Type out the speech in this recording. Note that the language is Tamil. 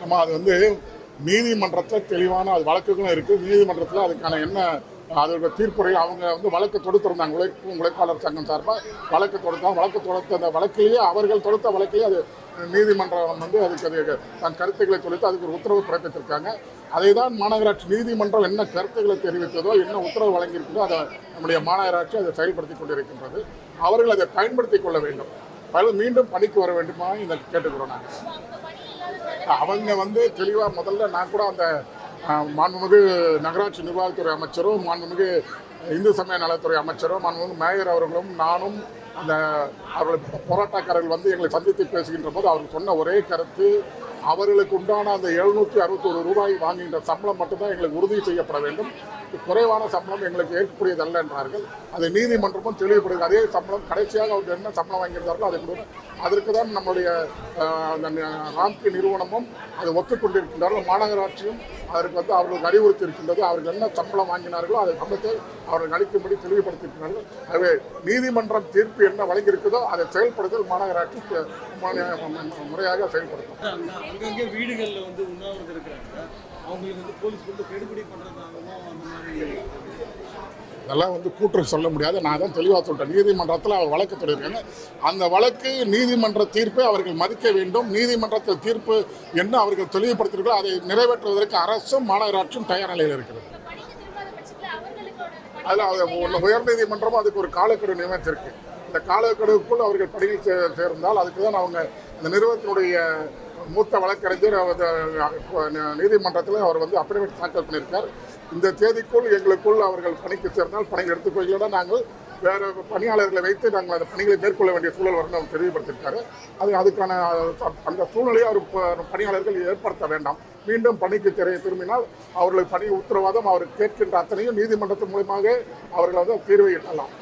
நம்ம அது வந்து நீதிமன்றத்தில் தெளிவான அது வழக்குகளும் இருக்குது நீதிமன்றத்தில் அதுக்கான என்ன அதோட தீர்ப்புரை அவங்க வந்து வழக்கு தொடுத்திருந்தாங்க உழைப்பு உழைப்பாளர் சங்கம் சார்பாக வழக்கு தொடுத்தாங்க வழக்கு தொடுத்த அந்த வழக்கிலேயே அவர்கள் தொடுத்த வழக்கிலேயே அது நீதிமன்றம் வந்து அதுக்கு அது தன் கருத்துக்களை தொடுத்து அதுக்கு ஒரு உத்தரவு பிறப்பித்திருக்காங்க. அதை தான் மாநகராட்சி நீதிமன்றம் என்ன கருத்துக்களை தெரிவித்ததோ என்ன உத்தரவு வழங்கியிருக்கிறதோ அதை நம்முடைய மாநகராட்சி அதை செயல்படுத்தி கொண்டிருக்கின்றது. அவர்கள் அதை பயன்படுத்திக் கொள்ள வேண்டும். பலர் மீண்டும் பணிக்கு வர வேண்டுமா இதை கேட்டுக்கிறோம் நாங்கள் அவங்க வந்து தெளிவாக முதல்ல நான் கூட அந்த மாண்புமிகு நகராட்சி நிர்வாகத்துறை அமைச்சரும் மாண்புமிகு இந்து சமய நலத்துறை அமைச்சரும் மாண்புமிகு மேயர் அவர்களும் நானும் அந்த அவர்கள் போராட்டக்காரர்கள் வந்து எங்களை சந்தித்து பேசுகின்ற போது அவர்கள் சொன்ன ஒரே கருத்து அவர்களுக்கு உண்டான அந்த எழுநூற்றி அறுபத்தோரு ரூபாய் வாங்குகின்ற சம்பளம் மட்டும்தான் எங்களுக்கு உறுதி செய்யப்பட வேண்டும். குறைவான சம்பளம் எங்களுக்கு ஏற்கக்கூடியதல்ல என்றார்கள். அதை நீதிமன்றமும் தெளிவுபடுகிறது. அதே சம்பளம் கடைசியாக அவர் என்ன சம்பளம் வாங்கியிருந்தார்களோ அதை கொடுக்கும் அதற்கு தான் நம்முடைய அந்த ராம்கி நிறுவனமும் அதை ஒத்துக்கொண்டிருக்கின்றார்கள். மாநகராட்சியும் அதற்கு வந்து அவர்களுக்கு அறிவுறுத்தி இருக்கின்றது அவர்கள் என்ன சம்பளம் வாங்கினார்களோ அதை சம்பளத்தை அவர்கள் அளிக்கும்படி தெளிவுபடுத்தியிருக்கிறார்கள். ஆகவே நீதிமன்றம் தீர்ப்பு என்ன வழங்கியிருக்குதோ அதை செயல்படுத்தல் மாநகராட்சி முறையாக செயல்படுத்தும் அங்கங்கே வீடுகளில் வந்து உண்ணாவிரதம் இருக்கிறாங்க. அவங்களுக்கு வந்து போலீஸ் வந்து கெடுபிடி பண்ணுறதாகவும் அந்த மாதிரி இதெல்லாம் வந்து கூற்று சொல்ல முடியாது. நான் தான் தெளிவாக சொல்லிட்டேன் நீதிமன்றத்தில் அவர் வழக்கு தொடர்கிறாங்க அந்த வழக்கு நீதிமன்ற தீர்ப்பை அவர்கள் மதிக்க வேண்டும். நீதிமன்றத்தில் தீர்ப்பு என்ன அவர்கள் தெளிவுபடுத்தியிருக்கோ அதை நிறைவேற்றுவதற்கு அரசும் மாநகராட்சியும் தயார் நிலையில் இருக்கிறது. அதில் அது உயர்நீதிமன்றமும் அதுக்கு ஒரு காலக்கெடு நியமித்திருக்கு. இந்த காலக்கெடுவுக்குள் அவர்கள் பணியில் சேர்ந்தால் அதுக்கு தான் அவங்க இந்த நிறுவனத்தினுடைய மூத்த வழக்கறிஞர் அவர் நீதிமன்றத்தில் அவர் வந்து அப்ளிமெண்ட் தாக்கல் பண்ணியிருக்கார். இந்த தேதிக்குள் எங்களுக்குள் அவர்கள் பணிக்கு சேர்ந்தால் பணிகள் எடுத்துக்கொள்ளலாம் நாங்கள் வேறு பணியாளர்களை வைத்து நாங்கள் அந்த பணிகளை மேற்கொள்ள வேண்டிய சூழல் வரும் அவர் தெளிவுபடுத்தியிருக்காரு அது அதுக்கான அந்த சூழ்நிலையை அவர் பணியாளர்கள் ஏற்படுத்த வேண்டாம். மீண்டும் பணிக்கு தெரிய திரும்பினால் அவர்களுக்கு பணி உத்தரவாதம் அவர் கேட்கின்ற அத்தனையும் நீதிமன்றத்தின் மூலமாக அவர்கள் வந்து தீர்வை எட்டலாம்.